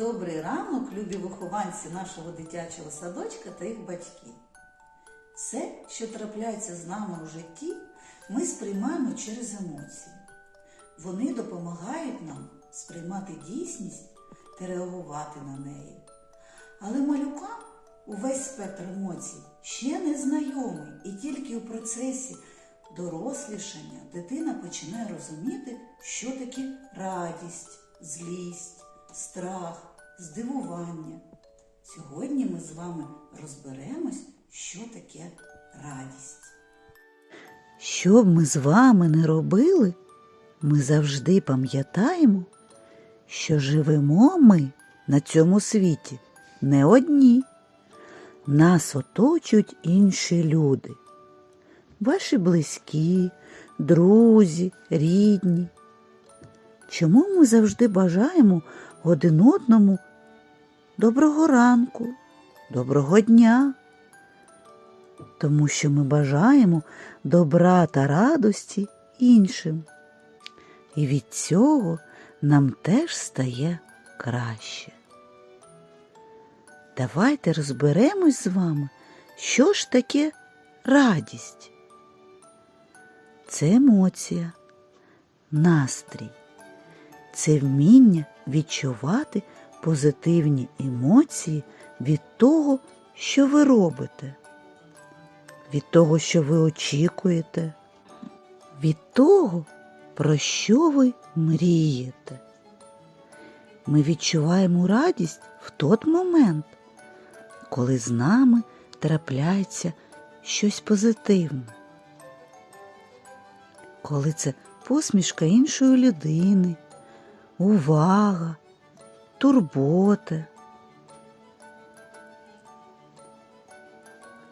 Добрий ранок, любі вихованці нашого дитячого садочка та їх батьки. Все, що трапляється з нами у житті, ми сприймаємо через емоції. Вони допомагають нам сприймати дійсність та реагувати на неї. Але малюкам увесь спектр емоцій ще не знайомий, і тільки у процесі дорослішання дитина починає розуміти, що таке радість, злість, страх, здивування. Сьогодні ми з вами розберемось, що таке радість. Що б ми з вами не робили, ми завжди пам'ятаємо, що живемо ми на цьому світі не одні. Нас оточують інші люди. Ваші близькі, друзі, рідні. Чому ми завжди бажаємо один одному доброго ранку, доброго дня? Тому що ми бажаємо добра та радості іншим. І від цього нам теж стає краще. Давайте розберемось з вами, що ж таке радість. Це емоція, настрій, це вміння відчувати позитивні емоції від того, що ви робите, від того, що ви очікуєте, від того, про що ви мрієте. Ми відчуваємо радість в той момент, коли з нами трапляється щось позитивне. Коли це посмішка іншої людини, увага, турбота.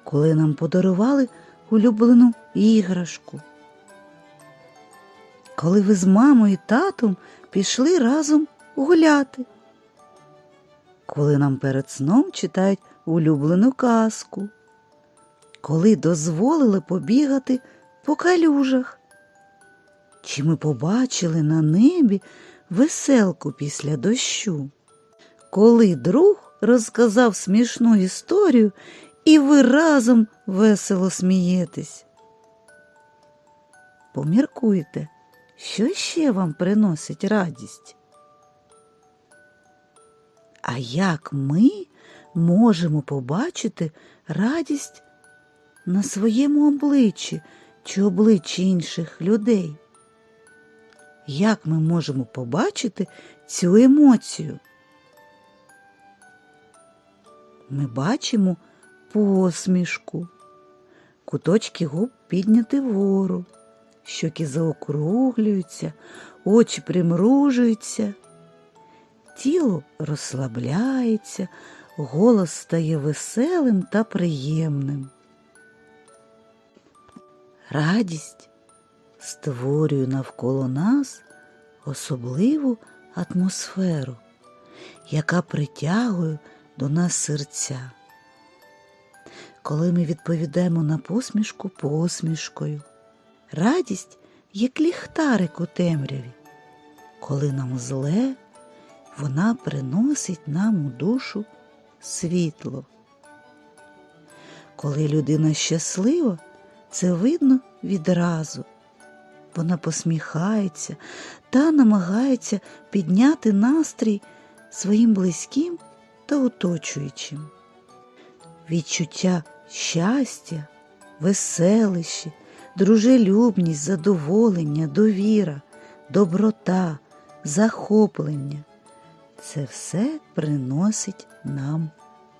Коли нам подарували улюблену іграшку. Коли ви з мамою і татом пішли разом гуляти. Коли нам перед сном читають улюблену казку. Коли дозволили побігати по калюжах. Чи ми побачили на небі веселку після дощу? Коли друг розказав смішну історію, і ви разом весело смієтесь. Поміркуйте, що ще вам приносить радість? А як ми можемо побачити радість на своєму обличчі чи обличчі інших людей? Як ми можемо побачити цю емоцію? Ми бачимо посмішку, куточки губ підняти вгору, щоки заокруглюються, очі примружуються, тіло розслабляється, голос стає веселим та приємним. Радість створює навколо нас особливу атмосферу, яка притягує до нас серця. Коли ми відповідаємо на посмішку посмішкою, радість як ліхтарик у темряві. Коли нам зле, вона приносить нам у душу світло. Коли людина щаслива, це видно відразу. Вона посміхається та намагається підняти настрій своїм близьким та оточуючим. Відчуття щастя, веселищі, дружелюбність, задоволення, довіра, доброта, захоплення це все приносить нам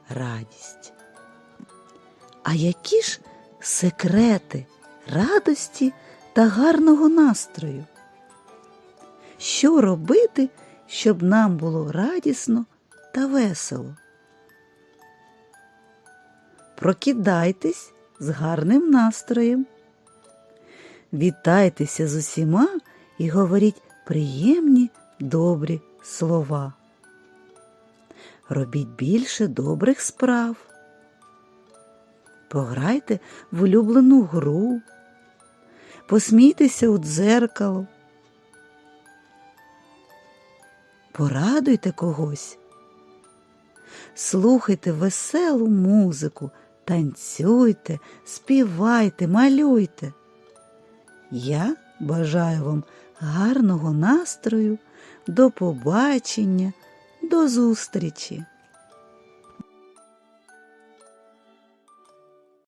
радість. А які ж секрети радості та гарного настрою? Що робити, щоб нам було радісно та весело? Прокидайтесь з гарним настроєм. Вітайтеся з усіма і говоріть приємні добрі слова. Робіть більше добрих справ. Пограйте в улюблену гру, посмійтеся у дзеркало, порадуйте когось, слухайте веселу музику, танцюйте, співайте, малюйте. Я бажаю вам гарного настрою, до побачення, до зустрічі!